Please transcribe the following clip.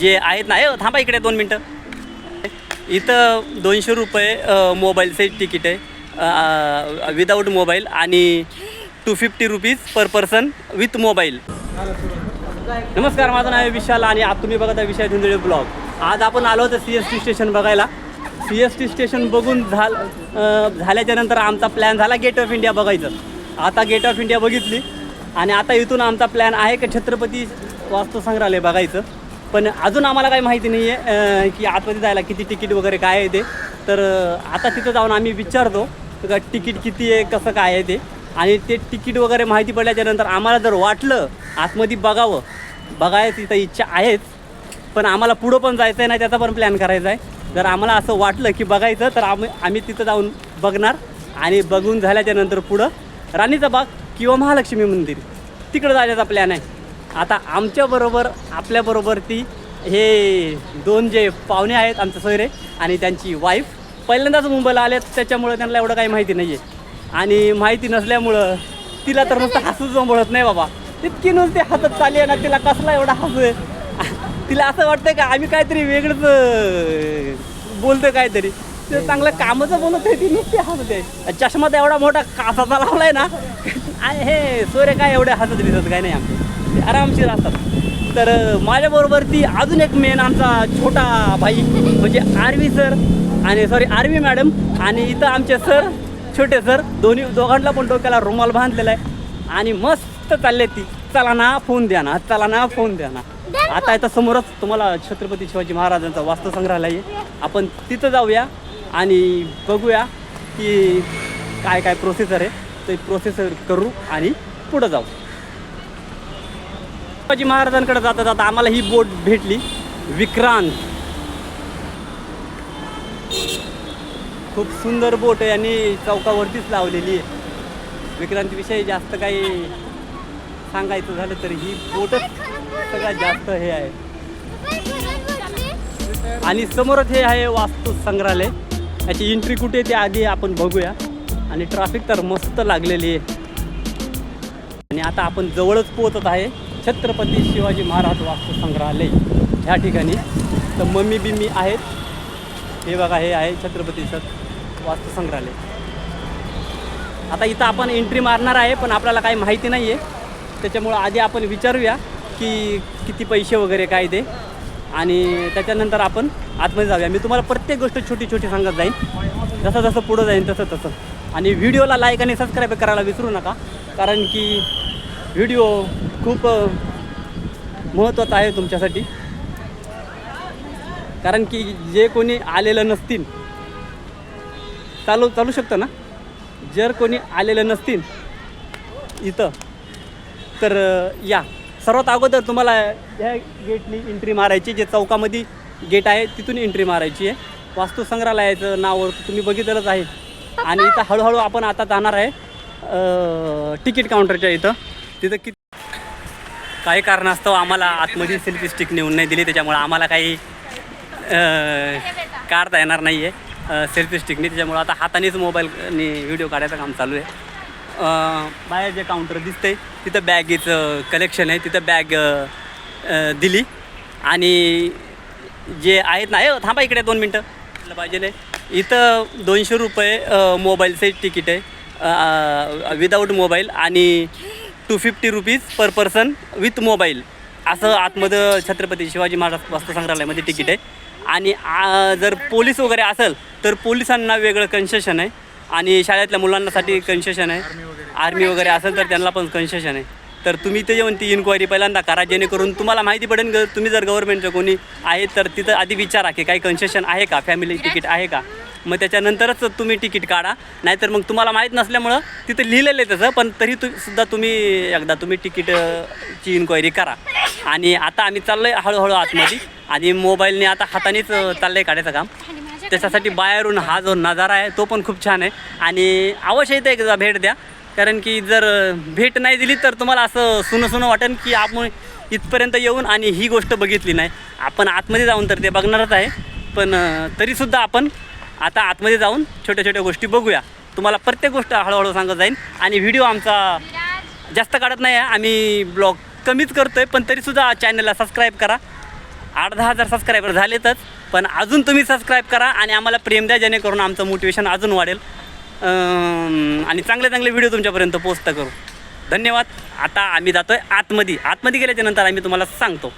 जे आहेत ना ए, थांबा इकडे दोन मिनटं. इथं दोनशे रुपये मोबाईलचे तिकीट आहे. विदाऊट मोबाईल आणि two fifty rupees per person with mobile नमस्कार माझं नाव आहे विशाल आणि आज तुम्ही बघत आहे विशाल धुंदळे ब्लॉग. आज आपण आलो होतो सी एस टी स्टेशन बघायला. सी एस टी स्टेशन बघून झाल झाल्याच्यानंतर झाल्याच्यानंतर आमचा प्लॅन झाला गेट ऑफ इंडिया बघायचं. आता गेट ऑफ इंडिया बघितली आणि आता इथून आमचा प्लॅन आहे का छत्रपती वास्तुसंग्रहालय बघायचं. पण अजून आम्हाला काही माहिती नाही आहे की आतमध्ये जायला किती तिकीट वगैरे काय आहे ते. तर आता तिथं जाऊन आम्ही विचारतो का तिकीट किती आहे कसं काय आहे ते. आणि ते तिकीट वगैरे माहिती पडल्याच्यानंतर आम्हाला जर वाटलं आतमध्ये बघावं. बघायची तिथं इच्छा आहेच पण आम्हाला पुढं पण जायचं आहे ना त्याचा पण प्लॅन करायचा आहे. जर आम्हाला असं वाटलं की बघायचं तर आम्ही आम्ही तिथं जाऊन बघणार आणि बघून झाल्याच्यानंतर पुढं राणीचा बाग किंवा महालक्ष्मी मंदिर. तिकडं जाण्याचा प्लॅन आहे. आता आमच्याबरोबर आपल्याबरोबर ती हे दोन जे पाहुणे आहेत आमचे सोयरे आणि त्यांची वाईफ पहिल्यांदाच मुंबईला आले त्याच्यामुळे त्यांना एवढं काही माहिती नाही आहे आणि माहिती नसल्यामुळं तिला तर नुसतं हसूच जमवत नाही बाबा. इतकी नुसती हसत चालली आहे ना तिला कसला एवढा हसू आहे? तिला असं वाटतंय का आम्ही काहीतरी वेगळंच बोलतो बोलतोय काहीतरी. ते चांगलं कामाचं बोलत आहे ती नुसती हसत आहे. चष्मा तर एवढा मोठा कासाचा लावलाय ना हे सोयरे काय एवढे हसत दिसत काय नाही आमचं. ते आरामशीर असतात. तर माझ्याबरोबर ती अजून एक मेन आमचा छोटा भाई म्हणजे आरवी सर आणि सॉरी आरवी मॅडम आणि इथं आमचे सर छोटे सर दोन्ही दोघांना पण डोक्याला रुमाल बांधलेला आहे. आणि मस्त चालले ती. चला ना फोन द्या ना चला ना फोन द्या ना. आता इथं समोरच तुम्हाला छत्रपती शिवाजी महाराजांचा वास्तुसंग्रहालय आहे. आपण तिथं जाऊया आणि बघूया की काय काय प्रोसेसर आहे. ते प्रोसेसर करू आणि पुढं जाऊ. शिवाजी महाराजांकडे जाता जाता आम्हाला ही बोट भेटली. विक्रांत. खूप सुंदर बोट आहे आणि चौकावरतीच लावलेली आहे. विक्रांतीविषयी जास्त काही सांगायचं झालं तर ही बोटच सगळ्यात जास्त हे आहे. आणि समोरच हे आहे वास्तू संग्रहालय याची एंट्री कुठे आहे ते आधी आपण बघूया. आणि ट्रॅफिक तर मस्त लागलेली आहे. आणि आता आपण जवळच पोहोचत आहे. छत्रपती शिवाजी महाराज वास्तू संग्रहालय ह्या ठिकाणी. तर मम्मी बिम्मी आहेत. हे बघा हे आहे छत्रपती सत वास्तू संग्रहालय आता इथं आपण एंट्री मारणार आहे पण आपल्याला काही माहिती नाही आहे त्याच्यामुळं आधी आपण विचारूया की किती पैसे वगैरे काय ते. आणि त्याच्यानंतर आपण आतमध्ये जाऊया. मी तुम्हाला प्रत्येक गोष्ट छोटी छोटी सांगत जाईन. जसं जसं पुढं जाईन तसं तसं आणि व्हिडिओला लाईक आणि सबस्क्राईब करायला विसरू नका. कारण की व्हिडिओ खूप महत्त्वाचं आहे तुमच्यासाठी. कारण की जे कोणी आलेलं नसतील चालू चालू शकतं ना? जर कोणी आलेलं नसतील इथं तर या. सर्वात अगोदर तुम्हाला ह्या गेटनी एंट्री मारायची जे चौकामध्ये गेट आहे तिथून एंट्री मारायची आहे. वास्तू संग्रहालयाचं नाव तुम्ही बघितलंच आहे. आणि इथं हळूहळू आपण आता जाणार आहे तिकीट काउंटरच्या इथं. तिथं किती काही कारणास्तव आम्हाला आतमध्ये सेल्फी स्टिक नेऊन नाही दिली त्याच्यामुळं आम्हाला काही काढता येणार नाही आहे सेल्फी स्टिकने त्याच्यामुळं आता हातानेच मोबाईलने व्हिडिओ काढायचं काम चालू आहे. बाहेर जे काउंटर दिसतंय तिथं बॅगेचं कलेक्शन आहे तिथं बॅग दिली. आणि जे आहेत ना ए, थांबा इकडे दोन मिनटं. पाहिजे नाही. इथं दोनशे रुपये मोबाईलचे तिकीट आहे. विदाऊट मोबाईल आणि two fifty rupees per person with mobile. असं आतमध्ये छत्रपती शिवाजी महाराज वास्तू संग्रहालयामध्ये तिकीट आहे. आणि जर पोलीस वगैरे असेल तर पोलिसांना वेगळं कन्सेशन आहे. आणि शाळेतल्या मुलांसाठी कन्सेशन आहे. आर्मी वगैरे असेल तर त्यांना पण कन्सेशन आहे. तर तुम्ही इथे येऊन ती इन्क्वायरी पहिल्यांदा करा. जेणेकरून तुम्हाला माहिती पडेल तुम्ही जर गव्हर्नमेंटचं कोणी आहे तर तिथं आधी विचारा की काही कन्सेशन आहे का? फॅमिली तिकीट आहे का? मग त्याच्यानंतरच तुम्ही तिकीट काढा. नाहीतर मग तुम्हाला माहीत नसल्यामुळं तिथं लिहिलेलं आहे तसं पण तरी तु सुद्धा तुम्ही एकदा तुम्ही तिकीटची इन्क्वायरी करा. आणि आता आम्ही चाललो आहे हळूहळू आतमध्ये. आणि मोबाईलने आता हातानेच चाललं आहे काढायचं काम. त्याच्यासाठी बाहेरून हा जो नजारा आहे तो पण खूप छान आहे. आणि अवश्य इथं एकदा भेट द्या. कारण की जर भेट नाही दिली तर तुम्हाला असं सुनं सुनं वाटेल की आपण इथपर्यंत येऊन आणि ही गोष्ट बघितली नाही. आपण आतमध्ये जाऊन तर ते बघणारच आहे. पण तरीसुद्धा आपण आता आतमध्ये जाऊन छोट्या छोट्या गोष्टी बघूया. तुम्हाला प्रत्येक गोष्ट हळूहळू सांगत जाईन. आणि व्हिडिओ आमचा जास्त काढत नाही आहे. आम्ही ब्लॉग कमीच करतो आहे पण तरीसुद्धा चॅनलला सबस्क्राईब करा. आठ दहा हजार सबस्क्रायबर झालेतच पण अजून तुम्ही सबस्क्राईब करा आणि आम्हाला प्रेम द्या जेणेकरून आमचं मोटिवेशन अजून वाढेल. आणि चांगले चांगले व्हिडिओ तुमच्यापर्यंत पोस्ट करू. धन्यवाद. आता आम्ही जातो आहे आतमध्ये आतमध्ये गेल्याच्यानंतर आम्ही तुम्हाला सांगतो.